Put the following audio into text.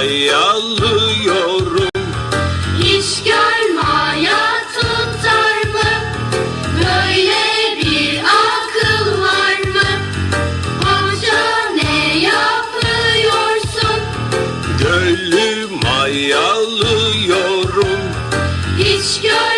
mayalıyorum Hiç göl maya tutar mı? Böyle bir akıl var mı? Amca ne yapıyorsun? Gölü mayalıyorum Hiç göl